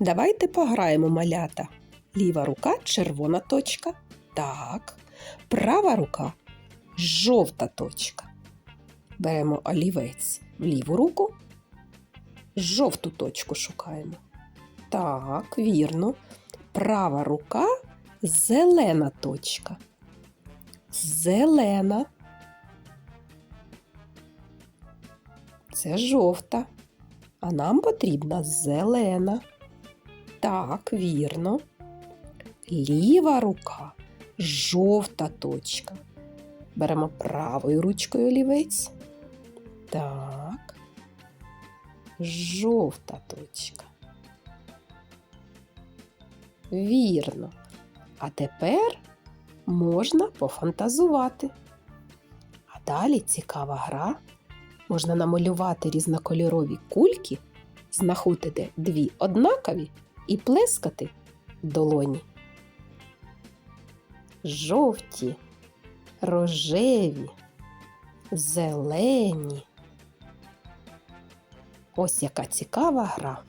Давайте пограємо малята. Ліва рука червона точка. Так. Права рука жовта точка. Беремо олівець в ліву руку. Жовту точку шукаємо. Так, вірно. Права рука зелена точка. Зелена. Це жовта. А нам потрібна зелена. Так, вірно. Ліва рука жовта точка. Беремо правою ручкою олівець. Так. Жовта точка. Вірно. А тепер можна пофантазувати. А далі цікава гра. Можна намалювати різнокольорові кульки, знаходити дві однакові і плескати в долоні. Жовті, рожеві, зелені. Ось яка цікава гра.